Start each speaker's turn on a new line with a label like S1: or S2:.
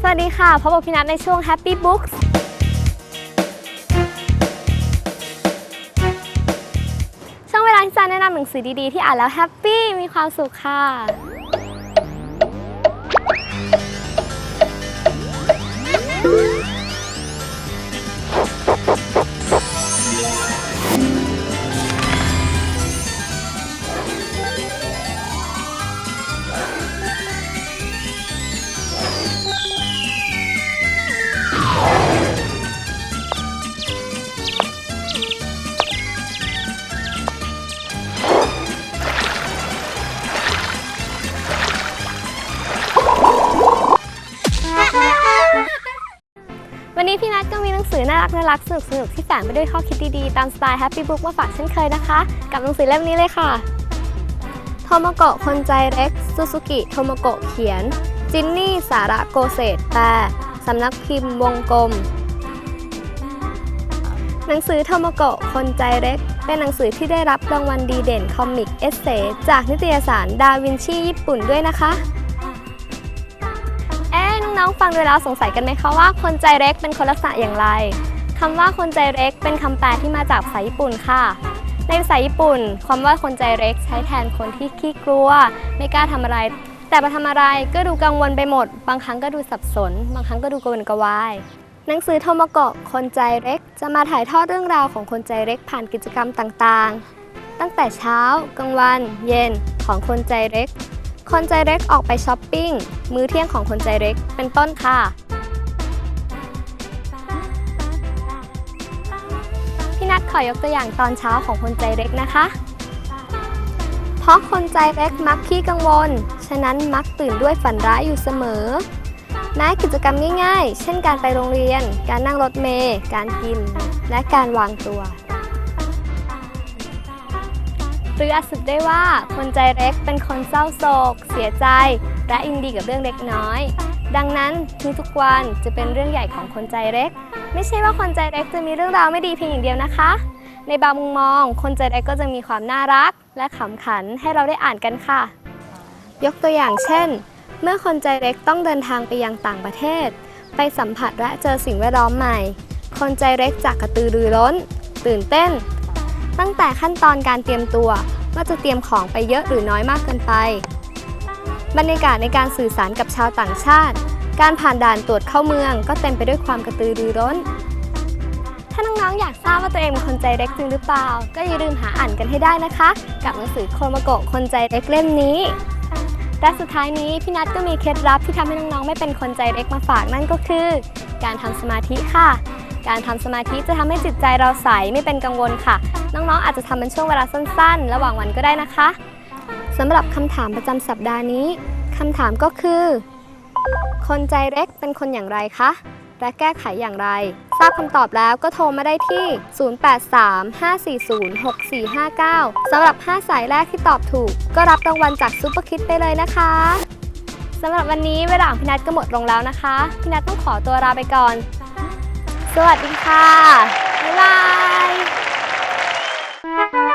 S1: สวัสดีค่ะ พบกับพี่นัทในช่วง Happy Books ช่วงเวลาที่จะแนะนำหนังสือดีๆ ที่อ่านแล้วแฮปปี้มีความสุขค่ะ วันนี้พี่นัทก็มีหนังสือน่ารักน่ารักสนุกสนุกที่แฝงไปด้วยข้อคิดดีๆ ตามสไตล์ Happy Book มาฝากเช่นเคยนะคะ กับหนังสือเล่มนี้เลยค่ะ โทโมโกะคนใจเล็กซูซูกิโทโมโกะเขียน จินนี่สาระโกเศษแปลสำนักพิมพ์วงกลม หนังสือโทโมโกะคนใจเล็ก เป็นหนังสือที่ได้รับรางวัลดีเด่นคอมิกเอเซจากนิตยสารดาวินชีญี่ปุ่นด้วยนะคะ น้องๆฟังดูแล้วสงสัยกันไหมคะว่าคนใจเล็กเป็นคนลักษณะอย่างไรคำว่าคนใจเล็กเป็นคำแปลที่มาจากภาษาญี่ปุ่นค่ะ ในภาษาญี่ปุ่นคำว่าคนใจเล็กใช้แทนคนที่ขี้กลัว ไม่กล้าทำอะไร แต่มาทำอะไรก็ดูกังวลไปหมด บางครั้งก็ดูสับสน บางครั้งก็ดูกระวนกระวายหนังสือโทมโกะคนใจเล็ก จะมาถ่ายทอดเรื่องราวของคนใจเล็กผ่านกิจกรรมต่างๆ ตั้งแต่เช้ากลางวัน เย็นของคนใจเล็ก คนใจเล็กออกไปช้อปปิ้ง มื้อเที่ยงของคนใจเล็กเป็นต้นค่ะ พี่นัทขอยกตัวอย่างตอนเช้าของคนใจเล็กนะคะ เพราะคนใจเล็กมักขี้กังวล ฉะนั้นมักตื่นด้วยฝันร้ายอยู่เสมอแม้กิจกรรมง่ายๆ เช่นการไปโรงเรียน การนั่งรถเมล์ การกิน และการวางตัว หรืออาจสุดได้ว่าคนใจเล็กเป็นคนเศร้าโศก เสียใจ และอินดีกับเรื่องเล็กน้อย ดังนั้นทุกๆวันจะเป็นเรื่องใหญ่ของคนใจเล็ก ไม่ใช่ว่าคนใจเล็กจะมีเรื่องราวไม่ดีเพียงอย่างเดียวนะคะ ในบางมุมมอง คนใจเล็กก็จะมีความน่ารัก และขำขันให้เราได้อ่านกันค่ะ ยกตัวอย่างเช่น เมื่อคนใจเล็กต้องเดินทางไปยังต่างประเทศ ไปสัมผัสและเจอสิ่งแวดล้อมใหม่ คนใจเล็กจากกระตือรือร้น ตื่นเต้น ตั้งแต่ขั้นตอนการเตรียมตัวว่าจะเตรียมของไปเยอะหรือน้อยมากเกินไป บรรยากาศในการสื่อสารกับชาวต่างชาติ การผ่านด่านตรวจเข้าเมือง ก็เต็มไปด้วยความกระตือรือร้น ถ้าน้องๆอยากทราบว่าตัวเองเป็นคนใจเล็กจริงหรือเปล่า ก็อย่าลืมหาอ่านกันให้ได้นะคะ กับหนังสือโคมโกะคนใจเล็กเล่มนี้และสุดท้ายนี้พี่นัทก็มีเคล็ดลับที่ทำให้น้องๆไม่เป็นคนใจเล็กมาฝากนั่นก็คือ การทำสมาธิค่ะ การทำสมาธิจะทำให้จิตใจเราใสไม่เป็นกังวลค่ะ น้องๆ อาจจะทำเป็นช่วงเวลาสั้นๆ ระหว่างวันก็ได้นะคะสำหรับคำถามประจำสัปดาห์นี้คำถามก็คือ คนใจเล็กเป็นคนอย่างไรคะและแก้ไขอย่างไร ทราบคำตอบแล้วก็โทรมาได้ที่ 0835406459 สำหรับ 5 สายแรกที่ตอบถูก ก็รับรางวัลจากซุปเปอร์คิดไปเลยนะคะสำหรับวันนี้เวลาของพี่นัทก็หมดลงแล้วนะคะ พี่นัทต้องขอตัวลาไปก่อน สวัสดีค่ะ บ๊ายบาย